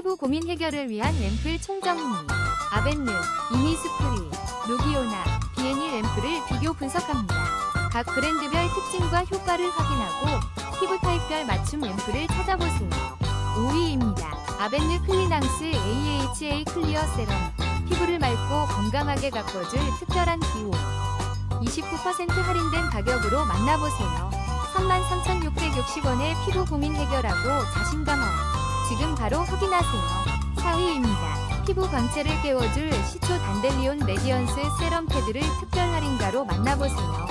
피부 고민 해결을 위한 앰플 총정리 아벤느, 이니스프리, 루기오나, 비애니 앰플을 비교 분석합니다. 각 브랜드별 특징과 효과를 확인하고 피부 타입별 맞춤 앰플을 찾아보세요. 5위입니다. 아벤느 클리낭스 AHA 클리어 세럼 피부를 맑고 건강하게 가꿔줄 특별한 기호 29% 할인된 가격으로 만나보세요. 33,660원의 피부 고민 해결하고 자신감 업. 지금 바로 확인하세요. 4위입니다. 피부 광채를 깨워줄 시초 단델리온 레디언스 세럼 패드를 특별 할인가로 만나보세요.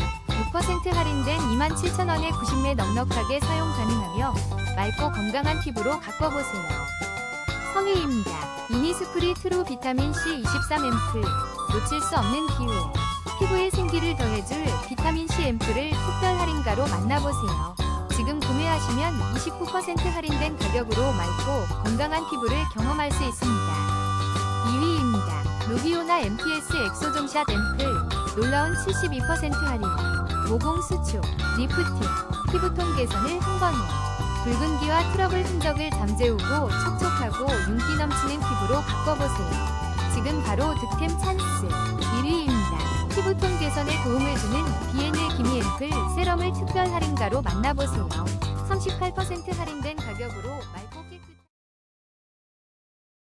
6% 할인된 27,000원에 90매 넉넉하게 사용 가능하며 맑고 건강한 피부로 가꿔보세요. 성의입니다. 이니스프리 트루 비타민 C 23 앰플 놓칠 수 없는 기회 피부에 생기를 더해줄 비타민 C 앰플을 특별 할인가로 만나보세요. 지금 구매하시면 29% 할인된 가격으로 맑고 건강한 피부를 경험할 수 있습니다. 2위입니다. 루비오나 MPS 엑소종샷 앰플 놀라운 72% 할인 모공 수축, 리프팅, 피부톤 개선을 한 번에 붉은기와 트러블 흔적을 잠재우고 촉촉하고 윤기 넘치는 피부로 바꿔보세요. 지금 바로 득템 찬스 세럼을 특별 할인가로 만나보세요. 38% 할인된 가격으로